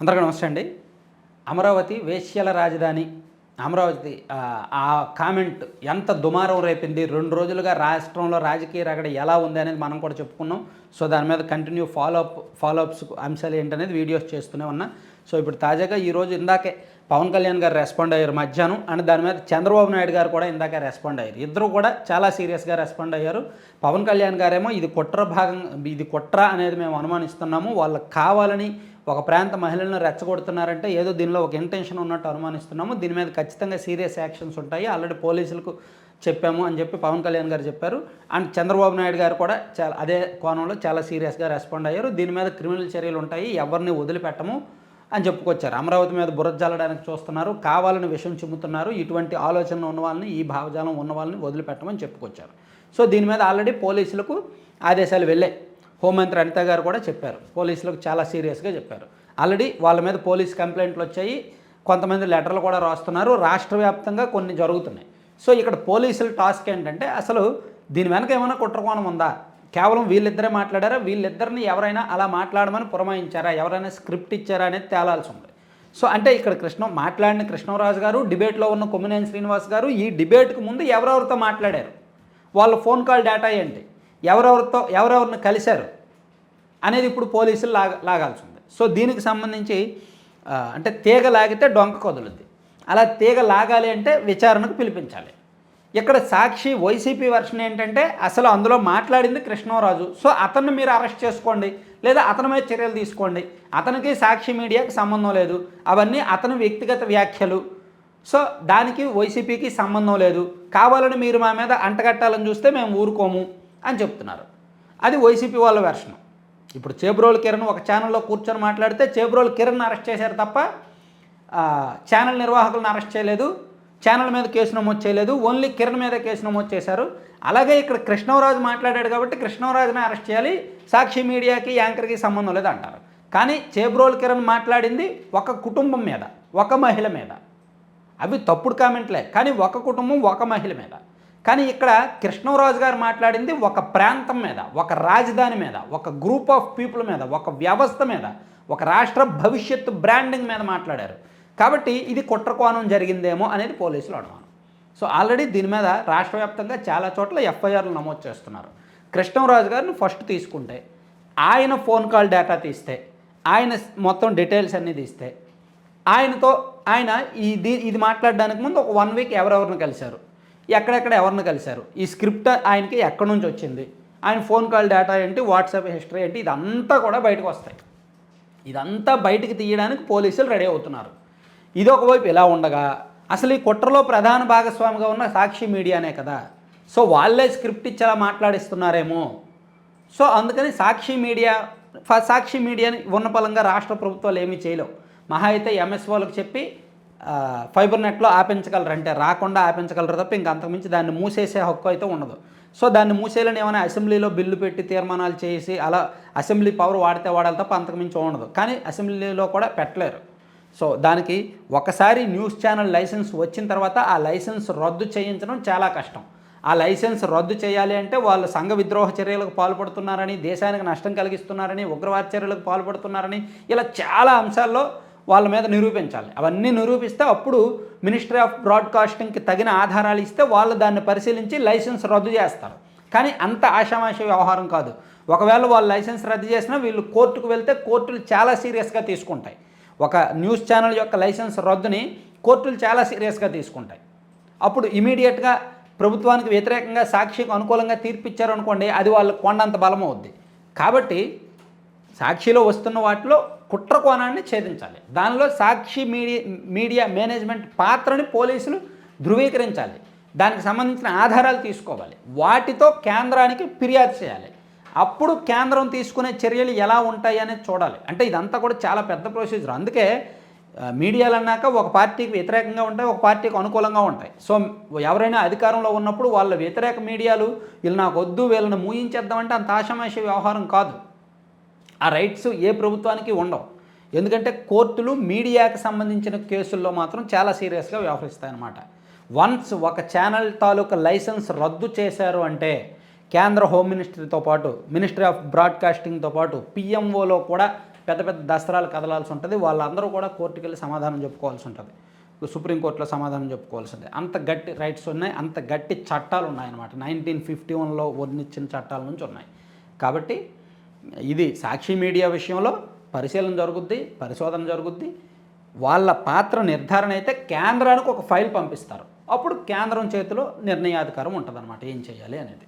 అందరికీ నమస్తే అండి. అమరావతి వేశ్యల రాజధాని. అమరావతి ఆ, కామెంట్ ఎంత దుమారం రేపింది రెండు రోజులుగా రాష్ట్రంలో రాజకీయ రగడ ఎలా ఉంది అనేది మనం కూడా చెప్పుకున్నాం. సో దాని మీద కంటిన్యూ ఫాలోఅప్ ఫాలోఅప్స్ అంశాలు ఏంటనేది వీడియోస్ చేస్తూనే ఉన్నా. సో ఇప్పుడు తాజాగా ఈరోజు ఇందాకే పవన్ కళ్యాణ్ గారు రెస్పాండ్ అయ్యారు మధ్యాహ్నం. అండ్ దాని మీద చంద్రబాబు నాయుడు గారు కూడా ఇందాక రెస్పాండ్ అయ్యారు. ఇద్దరు కూడా చాలా సీరియస్గా రెస్పాండ్ అయ్యారు. పవన్ కళ్యాణ్ గారేమో ఇది కుట్ర భాగం ఇది కుట్ర అనేది మేము అనుమానిస్తున్నాము. వాళ్ళకి కావాలని ఒక ప్రాంత మహిళలను రెచ్చగొడుతున్నారంటే ఏదో దీనిలో ఒక ఇంటెన్షన్ ఉన్నట్టు అనుమానిస్తున్నాము. దీని మీద ఖచ్చితంగా సీరియస్ యాక్షన్స్ ఉంటాయి. ఆల్రెడీ పోలీసులకు చెప్పాము అని చెప్పి పవన్ కళ్యాణ్ గారు చెప్పారు. అండ్ చంద్రబాబు నాయుడు గారు కూడా చాలా అదే కోణంలో చాలా సీరియస్గా రెస్పాండ్ అయ్యారు. దీని మీద క్రిమినల్ చర్యలు ఉంటాయి. ఎవరిని వదిలిపెట్టము. అని చెప్పుకొచ్చారు. అమరావతి మీద బుర్ర జల్లడానికి చూస్తున్నారు కావాలని విషయం చెబుతున్నారు ఇటువంటి ఆలోచన ఉన్న వాళ్ళని ఈ భావజాలం ఉన్న వాళ్ళని వదిలిపెట్టమని చెప్పుకొచ్చారు. సో దీని మీద ఆల్రెడీ పోలీసులకు ఆదేశాలు వెళ్ళాయి. హోంమంత్రి అనిత గారు కూడా చెప్పారు. పోలీసులకు చాలా సీరియస్గా చెప్పారు. ఆల్రెడీ వాళ్ళ మీద పోలీస్ కంప్లైంట్లు వచ్చాయి. కొంతమంది లెటర్లు కూడా రాస్తున్నారు. రాష్ట్ర వ్యాప్తంగా కొన్ని జరుగుతున్నాయి. సో ఇక్కడ పోలీసుల టాస్క్ ఏంటంటే అసలు దీని వెనక ఏమైనా కుట్రకోణం ఉందా? కేవలం వీళ్ళిద్దరే మాట్లాడారా? వీళ్ళిద్దరిని ఎవరైనా అలా మాట్లాడమని పురమాయించారా? ఎవరైనా స్క్రిప్ట్ ఇచ్చారా అనేది తేలాల్సి ఉంది. సో అంటే ఇక్కడ కృష్ణ మాట్లాడిన కృష్ణరాజు గారు డిబేట్లో ఉన్న కొమ్మినేని శ్రీనివాస్ గారు ఈ డిబేట్కి ముందు ఎవరెవరితో మాట్లాడారు? వాళ్ళ ఫోన్ కాల్ డేటా ఏంటి? ఎవరెవరితో ఎవరెవరిని కలిశారు? అనేది ఇప్పుడు పోలీసులు లాగ లాగాల్సి ఉంది. సో దీనికి సంబంధించి అంటే తీగ లాగితే డొంక కదులుద్ది. అలా తీగ లాగాలి అంటే విచారణకు పిలిపించాలి. ఇక్కడ సాక్షి వైసీపీ వర్షన్ ఏంటంటే అసలు అందులో మాట్లాడింది కృష్ణరాజు. సో అతన్ని మీరు అరెస్ట్ చేసుకోండి. లేదా అతని మీద చర్యలు తీసుకోండి. అతనికి సాక్షి మీడియాకి సంబంధం లేదు. అవన్నీ అతని వ్యక్తిగత వ్యాఖ్యలు. సో దానికి వైసీపీకి సంబంధం లేదు. కావాలని మీరు మా మీద అంటగట్టాలని చూస్తే మేము ఊరుకోము అని చెప్తున్నారు. అది వైసీపీ వాళ్ళ వెర్షన్ ఇప్పుడు చేబ్రోల్ కిరణ్ ఒక ఛానల్లో కూర్చొని మాట్లాడితే చేబ్రోల్ కిరణ్ అరెస్ట్ చేశారు తప్ప ఛానల్ నిర్వాహకులను అరెస్ట్ చేయలేదు. ఛానల్ మీద కేసు నమోదు చేయలేదు ఓన్లీ కిరణ్ మీద కేసు నమోదు చేశారు. అలాగే ఇక్కడ కృష్ణవరాజు మాట్లాడాడు కాబట్టి కృష్ణవరాజుని అరెస్ట్ చేయాలి సాక్షి మీడియాకి యాంకర్కి సంబంధం లేదు అంటారు కానీ చేబ్రోల్ కిరణ్ మాట్లాడింది ఒక కుటుంబం మీద ఒక మహిళ మీద. అవి తప్పుడు కామెంట్లే కానీ ఒక కుటుంబం ఒక మహిళ మీద. కానీ ఇక్కడ కృష్ణరాజు గారు మాట్లాడింది ఒక ప్రాంతం మీద ఒక రాజధాని మీద ఒక గ్రూప్ ఆఫ్ పీపుల్ మీద ఒక వ్యవస్థ మీద ఒక రాష్ట్ర భవిష్యత్తు బ్రాండింగ్ మీద మాట్లాడారు. కాబట్టి ఇది కుట్రకోణం జరిగిందేమో అనేది పోలీసులు అనుమానం. సో ఆల్రెడీ దీని మీద రాష్ట్ర వ్యాప్తంగా చాలా చోట్ల ఎఫ్ఐఆర్లు నమోదు చేస్తున్నారు. కృష్ణంరాజు గారిని ఫస్ట్ తీసుకుంటే ఆయన ఫోన్ కాల్ డేటా తీస్తే ఆయన మొత్తం డీటెయిల్స్ అన్నీ తీస్తే ఆయనతో ఆయన ఇది ఇది మాట్లాడడానికి ముందు ఒక వన్ వీక్ ఎవరెవరిని కలిశారు ఎక్కడెక్కడ ఎవరిని కలిశారు ఈ స్క్రిప్ట్ ఆయనకి ఎక్కడి నుంచి వచ్చింది ఆయన ఫోన్ కాల్ డేటా ఏంటి వాట్సాప్ హిస్టరీ ఏంటి ఇదంతా కూడా బయటకు వస్తాయి. ఇదంతా బయటికి తీయడానికి పోలీసులు రెడీ అవుతున్నారు. ఇది ఒకవైపు ఇలా ఉండగా అసలు ఈ కుట్రలో ప్రధాన భాగస్వామిగా ఉన్న సాక్షి మీడియానే కదా. సో వాళ్ళే స్క్రిప్ట్ ఇచ్చేలా మాట్లాడిస్తున్నారేమో. సో అందుకని సాక్షి మీడియా సాక్షి మీడియాని ఉన్నపలంగా రాష్ట్ర ప్రభుత్వాలు ఏమీ చేయలేవు. మహా అయితే ఎంఎస్ఓలకు చెప్పి ఫైబర్ నెట్లో ఆపించగలరు. అంటే రాకుండా ఆపించగలరు తప్ప ఇంక అంతకుమించి దాన్ని మూసేసే హక్కు అయితే ఉండదు. సో దాన్ని మూసేయాలని ఏమైనా అసెంబ్లీలో బిల్లు పెట్టి తీర్మానాలు చేసి అలా అసెంబ్లీ పవర్ వాడితే వాడాలి తప్ప అంతకుమించి ఉండదు. కానీ అసెంబ్లీలో కూడా పెట్టలేరు. సో దానికి ఒకసారి న్యూస్ ఛానల్ లైసెన్స్ వచ్చిన తర్వాత ఆ లైసెన్స్ రద్దు చేయించడం చాలా కష్టం. ఆ లైసెన్స్ రద్దు చేయాలి అంటే వాళ్ళు సంఘ విద్రోహ చర్యలకు పాల్పడుతున్నారని దేశానికి నష్టం కలిగిస్తున్నారని ఉగ్రవాద చర్యలకు పాల్పడుతున్నారని ఇలా చాలా అంశాల్లో వాళ్ళ మీద నిరూపించాలి. అవన్నీ నిరూపిస్తే అప్పుడు మినిస్ట్రీ ఆఫ్ బ్రాడ్కాస్టింగ్కి తగిన ఆధారాలు ఇస్తే వాళ్ళు దాన్ని పరిశీలించి లైసెన్స్ రద్దు చేస్తారు. కానీ అంత ఆషామాష వ్యవహారం కాదు. ఒకవేళ వాళ్ళు లైసెన్స్ రద్దు చేసినా వీళ్ళు కోర్టుకు వెళ్తే కోర్టులు చాలా సీరియస్గా తీసుకుంటాయి. ఒక న్యూస్ ఛానల్ యొక్క లైసెన్స్ రద్దుని కోర్టులు చాలా సీరియస్గా తీసుకుంటాయి. అప్పుడు ఇమీడియట్గా ప్రభుత్వానికి వ్యతిరేకంగా సాక్షికి అనుకూలంగా తీర్పిచ్చారు అనుకోండి అది వాళ్ళకు కొండంత బలం అవుద్ది. కాబట్టి సాక్షిలో వస్తున్న వాటిలో కుట్ర కోణాన్ని ఛేదించాలి. దానిలో సాక్షి మీడియా మీడియా మేనేజ్మెంట్ పాత్రని పోలీసులు ధృవీకరించాలి. దానికి సంబంధించిన ఆధారాలు తీసుకోవాలి. వాటితో కేంద్రానికి ఫిర్యాదు చేయాలి. అప్పుడు కేంద్రం తీసుకునే చర్యలు ఎలా ఉంటాయి అనేది చూడాలి. అంటే ఇదంతా కూడా చాలా పెద్ద ప్రొసీజర్ అందుకే మీడియాలు అన్నాక ఒక పార్టీకి వ్యతిరేకంగా ఉంటాయి ఒక పార్టీకి అనుకూలంగా ఉంటాయి. సో ఎవరైనా అధికారంలో ఉన్నప్పుడు వాళ్ళ వ్యతిరేక మీడియాలు వీళ్ళు నాకు వద్దు వీళ్ళని మూయించేద్దామంటే అంత ఆషామాషి వ్యవహారం కాదు. ఆ రైట్స్ ఏ ప్రభుత్వానికి ఉండవు. ఎందుకంటే కోర్టులు మీడియాకి సంబంధించిన కేసుల్లో మాత్రం చాలా సీరియస్గా వ్యవహరిస్తాయన్నమాట. వన్స్ ఒక ఛానల్ తాలూకా లైసెన్స్ రద్దు చేశారు అంటే కేంద్ర హోమ్ మినిస్ట్రీతో పాటు మినిస్ట్రీ ఆఫ్ బ్రాడ్కాస్టింగ్తో పాటు పిఎంఓలో కూడా పెద్ద పెద్ద దసరాలు కదలాల్సి ఉంటుంది. వాళ్ళందరూ కూడా కోర్టుకెళ్ళి సమాధానం చెప్పుకోవాల్సి ఉంటుంది. సుప్రీంకోర్టులో సమాధానం చెప్పుకోవాల్సి ఉంటుంది. అంత గట్టి రైట్స్ ఉన్నాయి అంత గట్టి చట్టాలు ఉన్నాయన్నమాట. నైన్టీన్ ఫిఫ్టీ వన్లో వర్ణించిన చట్టాల నుంచి ఉన్నాయి. కాబట్టి ఇది సాక్షి మీడియా విషయంలో పరిశీలన జరుగుద్ది పరిశోధన జరుగుద్ది. వాళ్ళ పాత్ర నిర్ధారణ అయితే కేంద్రానికి ఒక ఫైల్ పంపిస్తారు. అప్పుడు కేంద్రం చేతిలో నిర్ణయాధికారం ఉంటుందన్నమాట. ఏం చేయాలి అనేది.